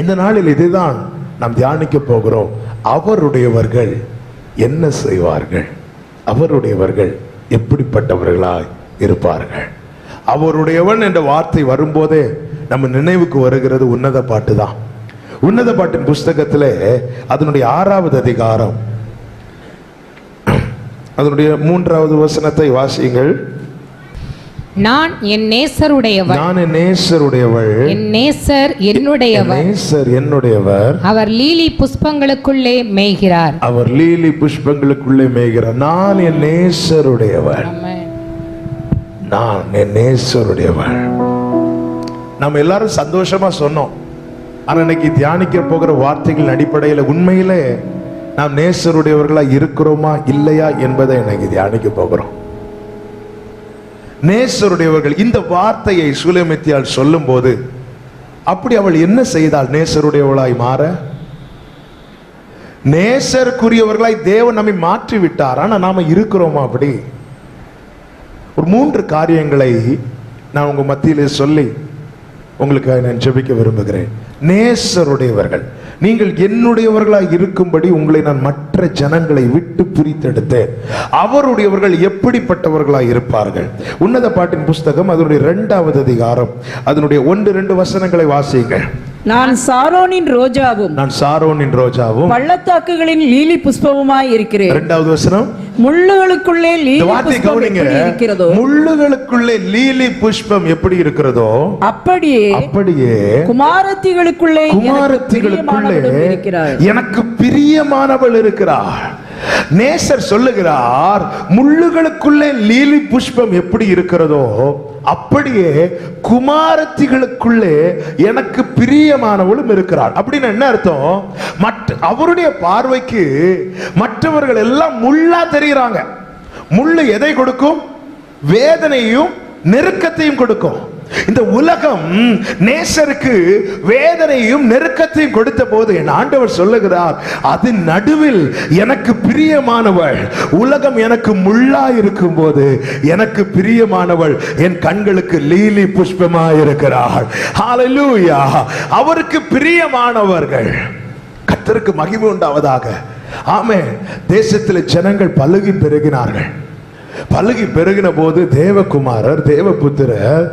இந்த நாளில் இதுதான் நாம் தியானிக்க போகிறோம். அவருடையவர்கள் என்ன செய்வார்கள்? அவருடையவர்கள் எப்படிப்பட்டவர்களாய் இருப்பார்கள்? அவருடையவன் என்ற வார்த்தை வரும்போதே நம்ம நினைவுக்கு வருகிறது உன்னத பாட்டு தான் உன்னத பாட்டின் புஸ்தகத்திலே அதனுடைய ஆறாவது அதிகாரம். அதனுடைய மூன்றாவது வசனத்தை வாசியுங்கள். நான் என் நேசருடையவர். நான் என் நேசருடையவள். என் நேசர் என் என்னுடையவர் நேசர் என்னுடையவர். அவர் லீலி புஷ்பங்களுக்குள்ளே மேய்கிறார். அவர் லீலி புஷ்பங்களுக்குள்ளே மேய்கிறார். நான் என் நேசருடையவர் நான் என் நேசருடையவர் நம்ம எல்லாரும் சந்தோஷமா சொன்னோம். ஆனா இன்னைக்கு தியானிக்க போகிற வார்த்தைகளின் அடிப்படையில் உண்மையிலே நாம் நேசருடையவர்களா இருக்கிறோமா இல்லையா என்பதை இன்னைக்கு தியானிக்க போகிறோம். நேசருடையவர்கள் இந்த வார்த்தையை சுலமித்தியால் சொல்லும் போது அப்படி அவள் என்ன செய்தாள்? நேசருடையவளாய் மாற? நேசருக்குரியவர்களாய் தேவன் நம்மை மாற்றி விட்டார் ஆனா நாம இருக்கிறோமா அப்படி? ஒரு மூன்று காரியங்களை நான் உங்க மத்தியிலே சொல்லி உங்களுக்கு நான் ஜெபிக்க விரும்புகிறேன். நேசருடையவர்கள். நீங்கள் என்னுடையவர்களாய் இருக்கும்படி உங்களை நான் மற்ற ஜனங்களை விட்டு பிரித்தெடுத்தேன். அவருடையவர்கள் எப்படிப்பட்டவர்களாய் இருப்பார்கள்? உன்னத பாட்டின் புஸ்தகம் அதனுடைய இரண்டாவது அதிகாரம் அதனுடைய ஒன்று ரெண்டு வசனங்களை வாசியுங்கள். நான் சாரோனின் ரோஜாவும் நான் சாரோனின் ரோஜாவும் பள்ளத்தாக்குகளின் லீலி புஷ்பமுமாய் இருக்கிறேன். இரண்டாவது வசனம். முள்ளுகளுக்குள்ளே லீலி புஷ்பம் கவனிங்க. இருக்கிறதோ முள்ளுகளுக்குள்ளே லீலி புஷ்பம் எப்படி இருக்கிறதோ அப்படியே அப்படியே குமாரத்திகளுக்குள்ளே குமாரத்திகளுக்குள்ளே இருக்கிறாள். எனக்கு பிரியமானவள் இருக்கிறார் நேசர் சொல்லுகிறார் முள்ளுகளுக்குள்ளே லீலி புஷ்பம் எப்படி இருக்கிறதோ அப்படியே குமாரத்திகளுக்குள்ளே எனக்கு பிரியமானவளும் இருக்கிறார் அப்படின்னு என்ன அர்த்தம்? மற்ற அவருடைய பார்வைக்கு மற்றவர்கள் எல்லாம் முள்ளா தெரிகிறாங்க முள்ளு எதை கொடுக்கும்? வேதனையும் நெருக்கத்தையும் கொடுக்கும். இந்த உலகம் நேசருக்கு வேதனையும் நெருக்கத்தையும் கொடுத்த போது என் ஆண்டவர் சொல்லுகிறார் அது நடுவில் எனக்கு பிரியமானவள். உலகம் எனக்கு முள்ளா இருக்கும் போது எனக்கு பிரியமானவள். என் கண்களுக்கு லீலி புஷ்பமா இருக்கிறாள். ஹalleluya அவருக்கு பிரியமானவர்கள். கத்தருக்கு மகிமை உண்டாவதாக. ஆமே தேசத்தில் ஜனங்கள் பழுகி பெருகினார்கள். பழுகி பெருகின போது தேவகுமாரர் தேவபுத்திரர்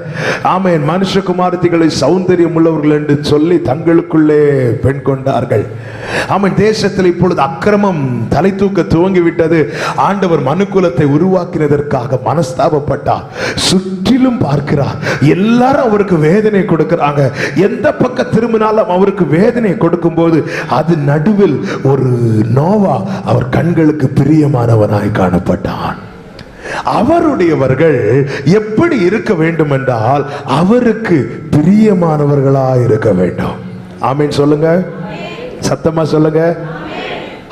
ஆமேன் மனுஷகுமாரத்திகளை சௌந்தரியம் உள்ளவர்கள் என்று சொல்லி தங்களுக்குள்ளே பெண் கொண்டார்கள். அவன் தேசத்தில் இப்பொழுது அக்கிரமம் தலை தூக்க துவங்கி விட்டது ஆண்டவர் மனுக்குலத்தை உருவாக்கினதற்காக மனஸ்தாபப்பட்டார். சுற்றிலும் பார்க்கிறார். எல்லாரும் அவருக்கு வேதனை கொடுக்கிறாங்க. எந்த பக்கம் திரும்பினாலும் அவருக்கு வேதனை கொடுக்கும் போது அது நடுவில் ஒரு நோவா அவர் கண்களுக்கு பிரியமானவனாய் காணப்பட்டான். அவருடையவர்கள் எப்படி இருக்க வேண்டும் என்றால் அவருக்கு பிரியமானவர்களா இருக்க வேண்டும். ஆமீன் சொல்லுங்க. சத்தமா சொல்லுங்க.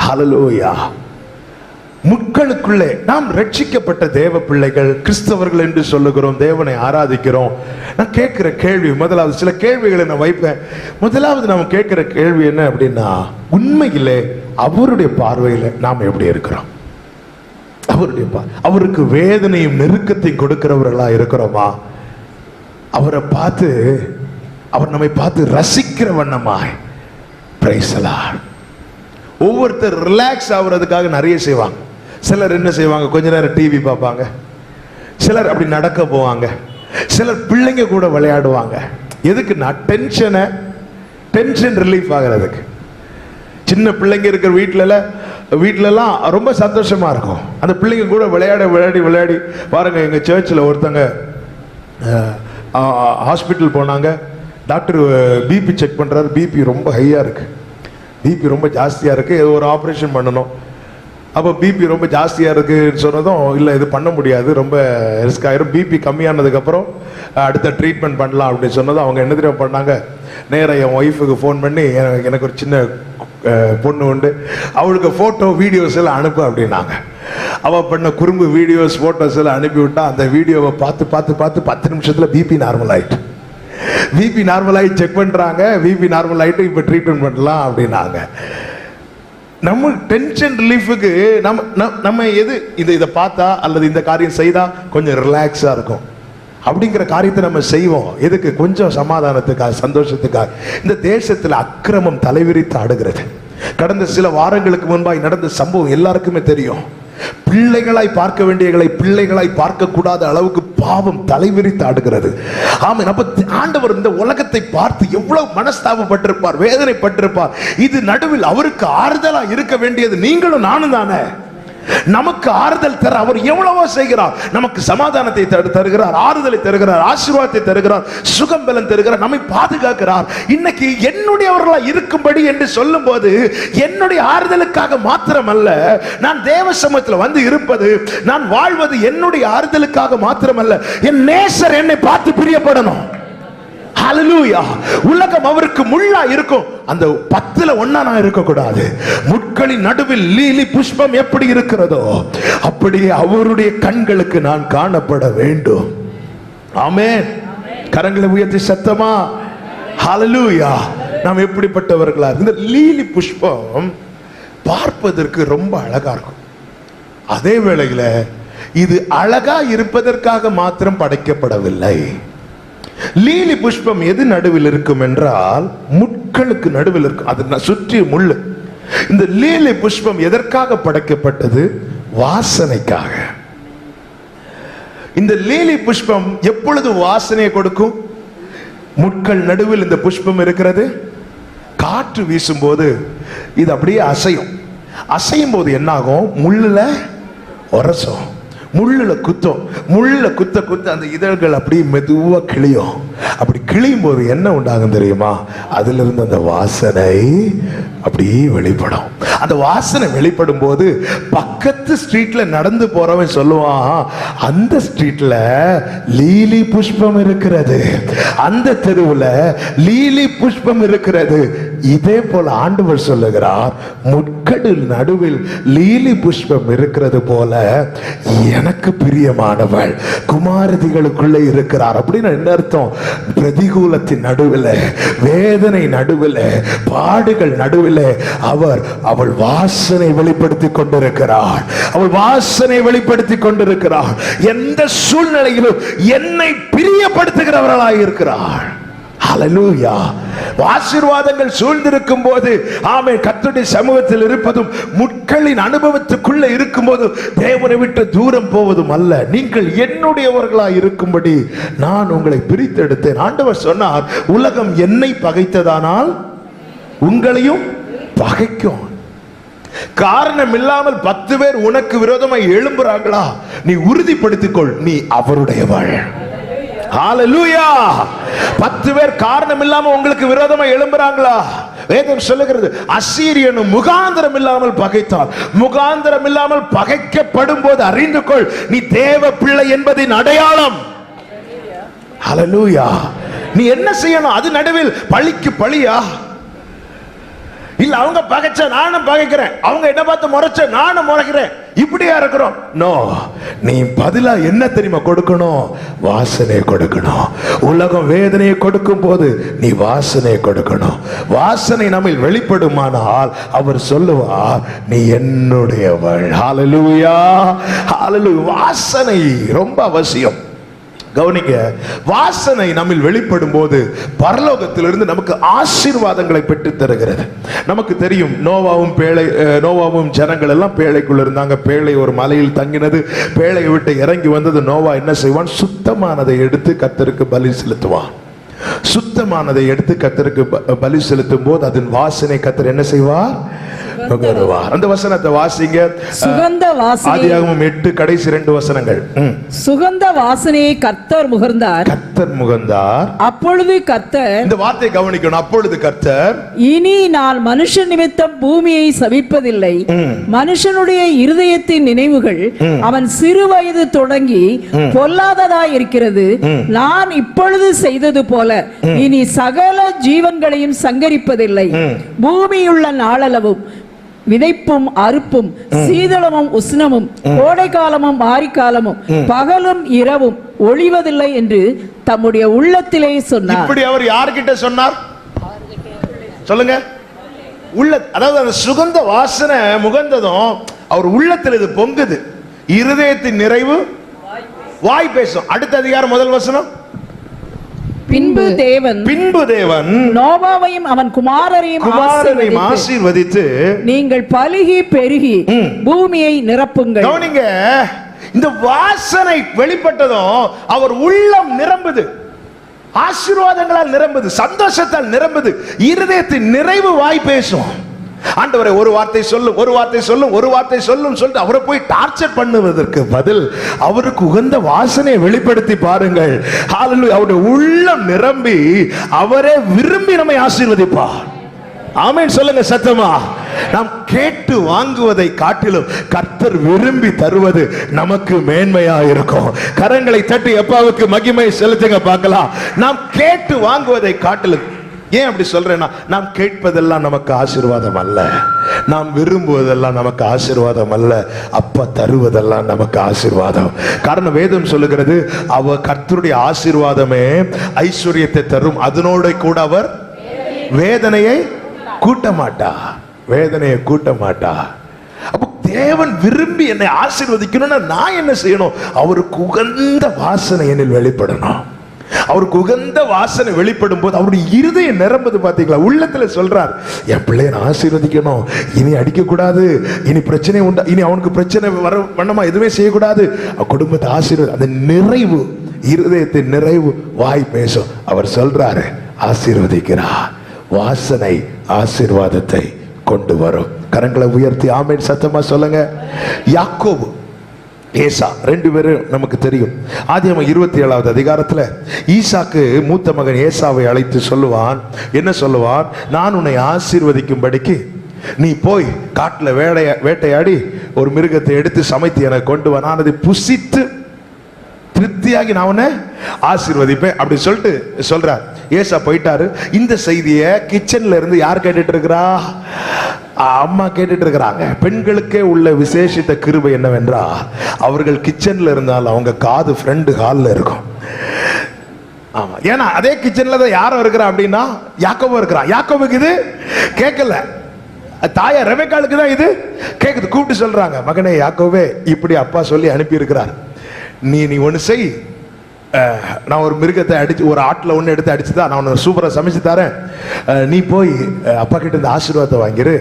ஹலலோயா முட்களுக்குள்ளே நாம் ரட்சிக்கப்பட்ட தேவ பிள்ளைகள் கிறிஸ்தவர்கள் என்று சொல்லுகிறோம் தேவனை ஆராதிக்கிறோம். நான் கேட்கிற கேள்வி முதலாவது சில கேள்விகளை நான் வைப்பேன். முதலாவது நாம் கேட்கிற கேள்வி என்ன அப்படின்னா உண்மையிலே அவருடைய பார்வையில் நாம் எப்படி இருக்கிறோம்? அவருடைய அவருக்கு வேதனையும் நெருக்கத்தையும் கொடுக்கிறவர்களா இருக்கிறோமா? அவரை பார்த்து அவர் நம்மை பார்த்து ரசிக்கிற வண்ணமாய் பிரைசலார் ஒவ்வொருத்தர் ரிலாக்ஸ் ஆகுறதுக்காக நிறைய செய்வாங்க. சிலர் என்ன செய்வாங்க? கொஞ்ச நேரம் டிவி பார்ப்பாங்க. சிலர் அப்படி நடக்க போவாங்க. சிலர் பிள்ளைங்க கூட விளையாடுவாங்க. எதுக்குன்னா டென்ஷனை டென்ஷன் ரிலீஃப் ஆகிறதுக்கு. சின்ன பிள்ளைங்க இருக்கிற வீட்டிலல வீட்டிலலாம் ரொம்ப சந்தோஷமா இருக்கும். அந்த பிள்ளைங்க கூட விளையாட விளையாடி விளையாடி. பாருங்க எங்க சர்ச்சில் ஒருத்தங்க ஹாஸ்பிட்டல் போனாங்க. டாக்டர் பிபி செக் பண்றாரு. பிபி ரொம்ப ஹையா இருக்கு. பிபி ரொம்ப ஜாஸ்தியா இருக்கு. ஏதோ ஒரு ஆப்ரேஷன் பண்ணணும். அப்போ பிபி ரொம்ப ஜாஸ்தியாக இருக்குன்னு சொன்னதும் இல்லை இது பண்ண முடியாது. ரொம்ப ரிஸ்க் ஆயிரும். பிபி கம்மியானதுக்கப்புறம் அடுத்த ட்ரீட்மெண்ட் பண்ணலாம். அப்படின்னு சொன்னதும் அவங்க என்ன தெரியும் பண்ணாங்க? நேராக என் ஒய்ஃபுக்கு ஃபோன் பண்ணி எனக்கு ஒரு சின்ன பொண்ணு உண்டு. அவளுக்கு ஃபோட்டோ வீடியோஸ் எல்லாம் அனுப்பு அப்படின்னாங்க. அவள் பண்ண குறும்பு வீடியோஸ் ஃபோட்டோஸ் எல்லாம் அனுப்பிவிட்டா அந்த வீடியோவை பார்த்து பார்த்து பார்த்து பத்து நிமிஷத்தில் பிபி நார்மல் ஆகிட்டு பிபி நார்மல் ஆகி செக் பண்ணுறாங்க பிபி நார்மல் ஆகிட்டு இப்போ ட்ரீட்மெண்ட் பண்ணலாம் அப்படின்னாங்க. நம்ம டென்ஷன் ரிலீஃபுக்கு நம்ம நம்ம- நம்ம எது இதை இதை பார்த்தா அல்லது இந்த காரியம் செய்தால் கொஞ்சம் ரிலாக்ஸாக இருக்கும். அப்படிங்கிற காரியத்தை நம்ம செய்வோம். எதுக்கு? கொஞ்சம் சமாதானத்துக்காக சந்தோஷத்துக்காக. இந்த தேசத்தில் அக்கிரமம் தலைவிரித்து ஆடுகிறது. கடந்த சில வாரங்களுக்கு முன்பாய் நடந்த சம்பவம் எல்லாருக்குமே தெரியும். பிள்ளைகளாய் பார்க்க வேண்டியகளை பிள்ளைகளாய் பார்க்க கூடாத அளவுக்கு பாவம் தலைவிரித்து ஆடுகிறது. ஆமாம் நம்ம ஆண்டவர் இந்த உலகத்தை பார்த்து எவ்வளவு மனஸ்தாபப்பட்டிருப்பார் வேதனைப்பட்டிருப்பார். இது நடுவில் அவருக்கு ஆறுதலா இருக்க வேண்டியது நீங்களும் நானும் தானே? நமக்கு ஆறுதல் தர அவர் எவ்வளவோ செய்கிறார். நமக்கு சமாதானத்தை தருகிறார் ஆறுதலை தருகிறார் ஆசீர்வாதத்தை தருகிறார் சுகம் பலன் தருகிறார் நம்மை பாதுகாக்கிறார். இன்னைக்கு என்னுடையவர்களா இருக்கும்படி என்று சொல்லும் போது என்னுடைய ஆறுதலுக்காக மாத்திரமல்ல நான் தேவ சமூகத்தில் வந்து இருப்பது நான் வாழ்வது என்னுடைய ஆறுதலுக்காக மாத்திரமல்ல. என் நேசர் என்னை பார்த்து பிரியப்படணும். உலகம் அவருக்கு முள்ளா இருக்கும். அந்த பத்துல ஒன்னா நான் இருக்க கூடாது முட்களின் நடுவில் லீலி புஷ்பம் எப்படி இருக்கிறதோ அப்படியே அவருடைய கண்களுக்கு நான் காணப்பட வேண்டும். ஆமே கரங்களை உயர்த்தி சத்தமா? ஹலலூயா நாம் எப்படிப்பட்டவர்களா இந்த லீலி புஷ்பம் பார்ப்பதற்கு ரொம்ப அழகா இருக்கும். அதே வேளையில இது அழகா இருப்பதற்காக மாத்திரம் படைக்கப்படவில்லை. லீலி புஷ்பம் எது நடுவில் இருக்கும் என்றால் முட்களுக்கு நடுவில் இருக்கும். அது சுற்றி முள்ளு இந்த லீலி புஷ்பம் எதற்காக படைக்கப்பட்டது? வாசனைக்காக. இந்த லீலி புஷ்பம் எப்பொழுது வாசனையை கொடுக்கும்? முட்கள் நடுவில் இந்த புஷ்பம் இருக்கிறது. காற்று வீசும்போது இது அப்படியே அசையும். அசையும் போது என்னாகும்? முள்ளுல உரசும். முள்ளுல குத்தும். முள்ளில் குத்த குத்த அந்த இதழ்கள் அப்படியே மெதுவா கிளியும். அப்படி கிளியும் போது என்ன உண்டாகும் தெரியுமா? அதுல இருந்து அந்த வாசனை அப்படியே வெளிப்படும். அந்த வாசனை வெளிப்படும் போது பக்கத்து ஸ்ட்ரீட்ல நடந்து போறவன் சொல்லுவான் அந்த ஸ்ட்ரீட்ல லீலி புஷ்பம் இருக்கிறது. அந்த தெருவுல லீலி புஷ்பம் இருக்கிறது. இதே போல ஆண்டவர் சொல்லுகிறார் முட்கடில் நடுவில் லீலி புஷ்பம் இருக்கிறது போல எனக்கு பிரியமானவள் குமாரதிகளுக்குள்ளே இருக்கிறார். அப்படின்னு என்ன அர்த்தம்? பிரதிகூலத்தின் நடுவில் வேதனை நடுவில் பாடுகள் நடுவில் அவர் அவள் வாசனை வெளிப்படுத்தி கொண்டிருக்கிறாள் அவள் வாசனை வெளிப்படுத்தி கொண்டிருக்கிறாள் எந்த சூழ்நிலையிலும் என்னை பிரியப்படுத்துகிறவர்களாக இருக்கிறாள் ஹலலூயா ஆசீர்வாதங்கள் சூழ்ந்திருக்கும் போது ஆமே கத்துடைய சமூகத்தில் இருப்பதும் முட்களின் அனுபவத்துக்குள்ள இருக்கும்போது தேவனை விட்டு தூரம் போவதும் அல்ல. நீங்கள் என்னுடையவர்களாய் இருக்கும்படி நான் உங்களை பிரித்தெடுத்தேன். ஆண்டவர் சொன்னார் உலகம் என்னை பகைத்ததானால் உங்களையும் பகைக்கும். காரணம் இல்லாமல் பத்து பேர் உனக்கு விரோதமாக எழும்புறாங்களா? நீ உறுதிப்படுத்திக்கொள் நீ அவருடைய வாழ பத்து பேர் காரணம் இல்லாம உங்களுக்கு விரோதமா எழும்புறாங்களா? வேதம் சொல்லுகிறது அசீரியனும் முகாந்திரம் இல்லாமல் பகைத்தான். முகாந்திரம் இல்லாமல் பகைக்கப்படும் போது அறிந்து கொள் நீ தேவ பிள்ளை என்பதின் அடையாளம். ஹalleluya நீ என்ன செய்யணும்? அது நடுவில் பழிக்கு பழியா? இல்ல அவங்க பகைச்ச நானும் பகைக்கிறேன். அவங்க என்ன பார்த்து முறைச்ச நானும் முறைக்கிறேன். இப்படியா இருக்கிறோம்? நோ நீ பதிலா என்ன தெரியுமா கொடுக்கணும்? வாசனை கொடுக்கணும். உலகம் வேதனையை கொடுக்கும் போது நீ வாசனை கொடுக்கணும். வாசனை நம்மில் வெளிப்படுமானால் அவர் சொல்லுவார் நீ என்னுடையவள். ஹalleluya ஹாலலு வாசனை ரொம்ப அவசியம். கவனிங்க வாசனை நம்மில் வெளிப்படும் போது பரலோகத்திலிருந்து நமக்கு ஆசீர்வாதங்களை பெற்று தருகிறது. நமக்கு தெரியும் நோவாவும் பேழை நோவாவும் ஜனங்கள் எல்லாம் பேழைக்குள்ள இருந்தாங்க. பேழை ஒரு மலையில் தங்கினது. பேழையை விட்டு இறங்கி வந்தது. நோவா என்ன செய்வான்? சுத்தமானதை எடுத்து கத்தருக்கு பலி செலுத்துவான். சுத்தமானதை எடுத்து கத்தருக்கு ப- பலி செலுத்தும் போது அதன் வாசனை கத்தர் என்ன செய்வார்? நுகருவார் அந்த வசனத்தை வாசிங்க. சுகந்த வாசனை ஆதியாகமம் எட்டு கடைசி ரெண்டு வசனங்கள். சுகந்த வாசனையை கர்த்தர் முகர்ந்தார். கர்த்தர் முகந்தார். அப்பொழுது கர்த்தர் இந்த வார்த்தை கவனிக்கணும். அப்பொழுது கர்த்தர் இனி நான் மனுஷ நிமித்தம் பூமியை சபிப்பதில்லை மனுஷனுடைய இருதயத்தின் நினைவுகள் அவன் சிறு வயது தொடங்கி பொல்லாததாய் இருக்கிறது. நான் இப்பொழுது செய்தது போல இனி சகல ஜீவன்களையும் சங்கரிப்பதில்லை. பூமியுள்ள நாளளவும் விதைப்பும் அறுப்பும் சீதளமும் உஷ்ணமும் கோடை காலமும் மாரிக்காலமும் பகலும் இரவும் ஒளிவதில்லை என்று தம்முடைய உள்ளத்திலே சொன்னார். இப்படி அவர் யார்கிட்ட சொன்னார்? சொல்லுங்க. உள்ள அதாவது அந்த சுகந்த வாசனை முகந்ததும் அவர் உள்ளத்தில் இது பொங்குது. இருதயத்தின் நிறைவு வாய் பேசும். அடுத்த அதிகாரம் முதல் வசனம். பின்பு தேவன் பின்பு தேவன் நோவாவையும் அவன் குமாரரையும் குமாரனை ஆசீர்வதித்து, ஆசீர்வதித்து நீங்கள் பலுகி பெருகி பூமியை நிரப்புங்கள். கவனிங்க இந்த வாசனை வெளிப்பட்டதும் அவர் உள்ளம் நிரம்புது. ஆசீர்வாதங்களால் நிரம்புது சந்தோஷத்தால் நிரம்புது. இருதயத்தின் நிறைவு வாய் பேசும். ஆண்டவரை ஒரு வார்த்தை சொல்லும் ஒரு வார்த்தை சொல்லும் ஒரு வார்த்தை சொல்லும் சொல்லிட்டு அவரை போய் டார்ச்சர் பண்ணுவதற்கு பதில் அவருக்கு உகந்த வாசனையை வெளிப்படுத்தி பாருங்கள். அவருடைய உள்ளம் நிரம்பி அவரே விரும்பி நம்மை ஆசீர்வதிப்பார். ஆமேன். சொல்லுங்க சத்தமா? நாம் கேட்டு வாங்குவதை காட்டிலும் கர்த்தர் விரும்பி தருவது நமக்கு மேன்மையா இருக்கும். கரங்களை தட்டி எப்பாவுக்கு மகிமை செலுத்துங்க பார்க்கலாம். நாம் கேட்டு வாங்குவதை காட்டிலும் ஏன் அப்படி சொல்றேன்னா நாம் கேட்பதெல்லாம் நமக்கு ஆசீர்வாதம் அல்ல. நாம் விரும்புவதெல்லாம் நமக்கு ஆசீர்வாதம் அல்ல. அப்பா தருவதெல்லாம் நமக்கு ஆசீர்வாதம். காரணம் வேதம் சொல்லுகிறது அவ கர்த்தருடைய ஆசீர்வாதமே ஐஸ்வர்யத்தை தரும். அதனோட கூட அவர் வேதனையை கூட்ட மாட்டா வேதனையை கூட்ட மாட்டா அப்போ தேவன் விரும்பி என்னை ஆசீர்வதிக்கணும்னா நான் என்ன செய்யணும்? அவருக்கு உகந்த வாசனை என்னில் வெளிப்படணும். அவருக்கு உகந்த வாசனை வெளிப்படும் போது அவருடைய இருதயம் நிரம்புது பார்த்தீங்களா உள்ளத்துல சொல்றார் என் பிள்ளைய நான் ஆசீர்வதிக்கணும். இனி அடிக்கக்கூடாது. இனி பிரச்சனை உண்டா இனி அவனுக்கு பிரச்சனை வர வண்ணமா எதுவுமே செய்யக்கூடாது. குடும்பத்தை ஆசீர்வாதம் அந்த நிறைவு இருதயத்தின் நிறைவு வாய் பேசும். அவர் சொல்றாரு ஆசீர்வதிக்கிறார் வாசனை ஆசீர்வாதத்தை கொண்டு வரும். கரங்களை உயர்த்தி ஆமேன். சத்தமா சொல்லுங்க. யாக்கோபு ஏசா ரெண்டு பேரும் நமக்கு தெரியும். ஆதியம் இருபத்தி ஏழாவது அதிகாரத்தில் ஈசாக்கு மூத்த மகன் ஏசாவை அழைத்து சொல்லுவான். என்ன சொல்லுவான்? நான் உன்னை ஆசீர்வதிக்கும்படிக்கு நீ போய் காட்டில் வேடைய வேட்டையாடி ஒரு மிருகத்தை எடுத்து சமைத்து எனக்கு கொண்டு வா. நான் அதை புசித்து திருப்தியாகி நான் உன்னை ஆசீர்வதிப்பேன் அப்படி சொல்லிட்டு சொல்றார். ஏசா போயிட்டாரு. இந்த செய்தியை கிச்சன்ல இருந்து யார் கேட்டுட்டு இருக்கிறா? அம்மா கேட்டுட்டு இருக்கிறாங்க பெண்களுக்கே உள்ள விசேஷித்த கிருபை என்னவென்றால் அவர்கள் கிச்சன்ல இருந்தால் அவங்க காது ஃப்ரெண்டு ஹாலில் இருக்கும். ஆமா. ஏன்னா அதே கிச்சன்ல தான் யாரும் இருக்கிறா அப்படின்னா யாக்கோபு இருக்கிறான். யாக்கோவுக்கு இது? கேட்கல. தாயா ரெபேக்காளுக்கு தான் இது? கேட்குது கூப்பிட்டு சொல்றாங்க. மகனே யாக்கோவே இப்படி அப்பா சொல்லி அனுப்பி இருக்கிறார் நீ நீ ஒன்று செய். நான் ஒரு மிருகத்தை அடிச்சு ஒரு ஆட்டில் ஒன்று எடுத்து அடிச்சு தான் நான் ஒன்று சூப்பராக சமைச்சு தரேன். நீ போய் அப்பா கிட்ட இந்த ஆசீர்வாதத்தை வாங்கிரு.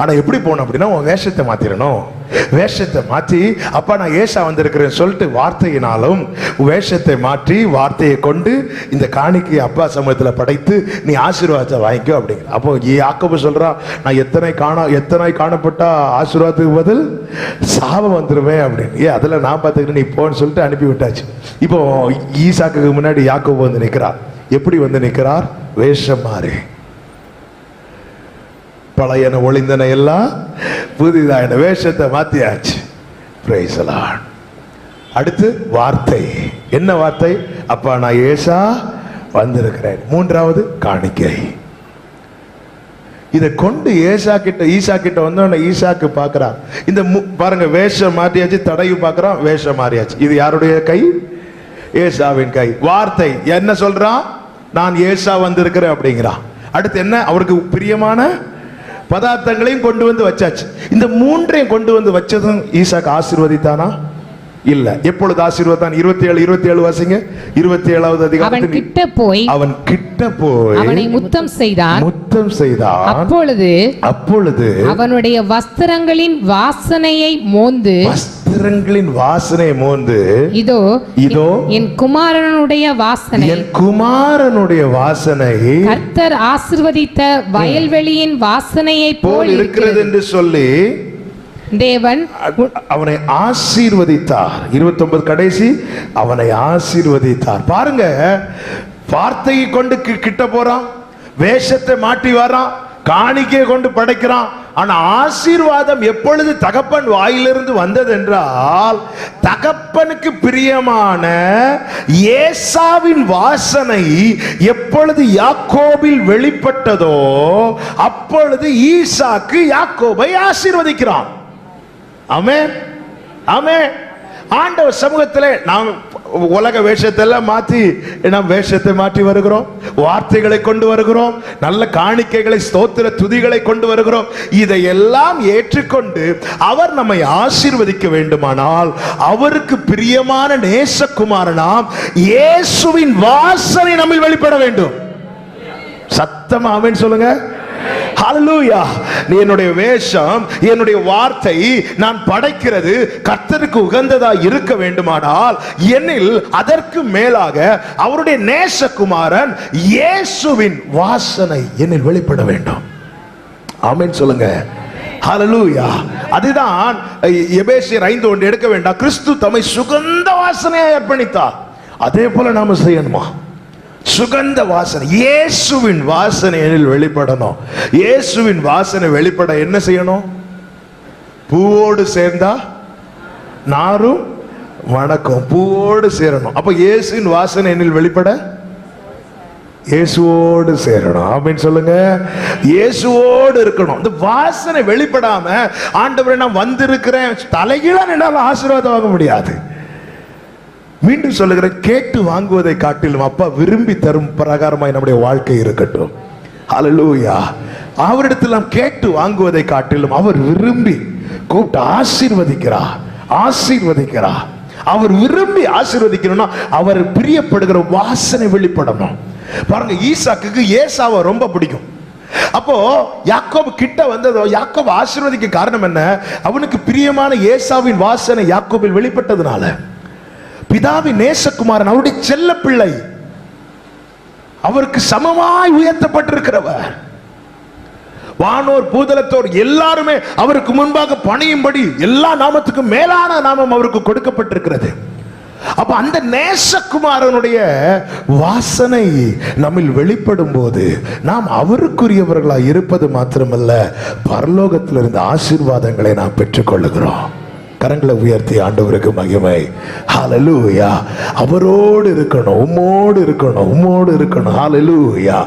ஆனால் எப்படி போகணும் அப்படின்னா உன் வேஷத்தை மாற்றிடணும் வேஷத்தை மாற்றி அப்பா நான் ஏசா வந்திருக்கிறேன் சொல்லிட்டு வார்த்தையினாலும் வேஷத்தை மாற்றி வார்த்தையை கொண்டு இந்த காணிக்கையை அப்பா சமூகத்தில் படைத்து நீ ஆசீர்வாதத்தை வாங்கிக்கோ அப்படிங்கிற. அப்போ யாக்கோபு சொல்கிறா நான் எத்தனை காண எத்தனை காணப்பட்டா ஆசீர்வாதத்துக்கு பதில்? சாபம் வந்துடுவேன் அப்படின்னு. ஏ அதில் நான் பார்த்துக்கிறேன் நீ போன்னு சொல்லிட்டு அனுப்பி விட்டாச்சு. இப்போ ஈசாக்குக்கு முன்னாடி யாக்கப்பு வந்து நிற்கிறார் எப்படி வந்து நிற்கிறார் வேஷம் மாறி. பழையன ஒளிந்தன எல்லாம் புதிதாயின வேஷத்தை மாத்தியாச்சு. Praise அடுத்து வார்த்தை. என்ன வார்த்தை? அப்பா நான் ஏசா வந்திருக்கிறேன். மூன்றாவது காணிக்கை. இதை கொண்டு ஏசா கிட்ட ஈசா கிட்ட வந்தோடனே ஈசாக்கு பார்க்கறான். இந்த மு- பாருங்க வேஷம் மாறியாச்சு தடையும் பார்க்கறான் வேஷம் மாறியாச்சு. இது யாருடைய கை? ஏசாவின் கை. வார்த்தை. என்ன சொல்றான்? நான் ஏசா வந்திருக்கிறேன் அப்படிங்கிறான். அடுத்து என்ன? அவருக்கு பிரியமான பதார்த்தங்களையும் கொண்டு வந்து வச்சாச்சு. இந்த மூன்றையும் கொண்டு வந்து வச்சதும் ஈசாக்கு ஆசீர்வதித்தானா? இல்ல. எப்பொழுது ஆசீர்வதான் இருபத்தி ஏழு இருபத்தி ஏழு வாசிங்க. இருபத்தி ஏழாவது அதிகாரத்தில் கிட்ட போய் அவன் கிட்ட போய் அவனை முத்தம் செய்தான் முத்தம் செய்தான் அப்பொழுது அப்பொழுது அவனுடைய வஸ்திரங்களின் வாசனையை மோந்து வஸ்திரங்களின் வாசனை மோந்து இதோ இதோ என் குமாரனுடைய வாசனை. என் குமாரனுடைய வாசனை கர்த்தர் ஆசிர்வதித்த வயல்வெளியின் வாசனையை போல் இருக்கிறது என்று சொல்லி தேவன் அவனை ஆசீர்வதித்தார். 29 கடைசி அவனை ஆசீர்வதித்தார். பாருங்க வார்த்தையை கொண்டு கிட்ட போறான் வேஷத்தை மாட்டி வரான் காணிக்கையை கொண்டு படைக்கிறான். ஆனா ஆசீர்வாதம் எப்பொழுது தகப்பன் வாயிலிருந்து வந்தது என்றால் தகப்பனுக்கு பிரியமான ஏசாவின் வாசனை எப்பொழுது யாக்கோபில் வெளிப்பட்டதோ அப்பொழுது ஈசாக்கு யாக்கோபை ஆசீர்வதிக்கிறான். ஆமே ஆமே ஆண்டவர் சமூகத்தில் நாம் உலக வேஷத்தெல்லாம் மாற்றி நாம் வேஷத்தை மாற்றி வருகிறோம். வார்த்தைகளை கொண்டு வருகிறோம். நல்ல காணிக்கைகளை ஸ்தோத்திர துதிகளை கொண்டு வருகிறோம். இதையெல்லாம் ஏற்றுக்கொண்டு அவர் நம்மை ஆசீர்வதிக்க வேண்டுமானால் அவருக்கு பிரியமான நேசகுமாரனாம் இயேசுவின் வாசனை நம்மில் வெளிப்பட வேண்டும். சத்தமா சொல்லுங்க. ஹalleluya நீ என்னுடைய வேஷம் என்னுடைய வார்த்தை நான் படைக்கிறது கர்த்தருக்கு உகந்ததா இருக்க வேண்டுமானால் என்னில் அதற்கு மேலாக அவருடைய நேசகுமாரன் இயேசுவின் வாசனை என்னில் வெளிப்பட வேண்டும். ஆமென் சொல்லுங்க. ஹலலூயா அதுதான் எபேசியர் ஐந்து ஒன்று எடுக்க வேண்டாம். கிறிஸ்து தம்மை சுகந்த வாசனையை அர்ப்பணித்தார். அதே போல நாம செய்யணுமா? சுகந்த வாசனை. இயேசுவின் வாசனை எனில் வெளிப்படணும். இயேசுவின் வாசனை வெளிப்பட என்ன செய்யணும்? பூவோடு சேர்ந்தா நாரும் வணக்கம். பூவோடு சேரணும். அப்ப இயேசுவின் வாசனை எனில் வெளிப்பட? இயேசுவோடு சேரணும். அப்படின்னு சொல்லுங்க. இயேசுவோடு இருக்கணும். இந்த வாசனை வெளிப்படாம ஆண்டவரை நான் வந்திருக்கிறேன். தலைகீழா என்னால் ஆசீர்வாதம் வாங்க முடியாது. மீண்டும் சொல்லுகிறேன் கேட்டு வாங்குவதை காட்டிலும் அப்பா விரும்பி தரும் பிரகாரமாய் நம்முடைய வாழ்க்கை இருக்கட்டும். அலலூயா அவரிடத்தில் நாம் கேட்டு வாங்குவதை காட்டிலும் அவர் விரும்பி கூப்பிட்டு ஆசீர்வதிக்கிறார். ஆசீர்வதிக்கிறார். அவர் விரும்பி ஆசீர்வதிக்கணும்னா அவர் பிரியப்படுகிற வாசனை வெளிப்படணும். பாருங்க ஈசாக்கு ஏசாவை ரொம்ப பிடிக்கும். அப்போ யாக்கோபு கிட்ட வந்ததோ யாக்கோபு ஆசீர்வதிக்க காரணம் என்ன? அவனுக்கு பிரியமான ஏசாவின் வாசனை யாக்கோபில் வெளிப்பட்டதுனால. பிதாவின் நேசகுமாரன் அவருடைய செல்ல பிள்ளை. அவருக்கு சமமாய் உயர்த்தப்பட்டிருக்கிறவர். வானோர் பூதலத்தோர் எல்லாருமே அவருக்கு முன்பாக பணியும்படி எல்லா நாமத்துக்கும் மேலான நாமம் அவருக்கு கொடுக்கப்பட்டிருக்கிறது. அப்ப அந்த நேசகுமாரனுடைய வாசனை நம்மில் வெளிப்படும் போது நாம் அவருக்குரியவர்களாக இருப்பது மாத்திரமல்ல பரலோகத்திலிருந்து ஆசீர்வாதங்களை நாம் பெற்றுக்கொள்ளுகிறோம். கரங்களை உயர்த்தி ஆண்டவருக்கு மகிமை. ஹாலலூயா அவரோடு இருக்கணும் உம்மோடு இருக்கணும் உம்மோடு இருக்கணும். ஹாலலூயா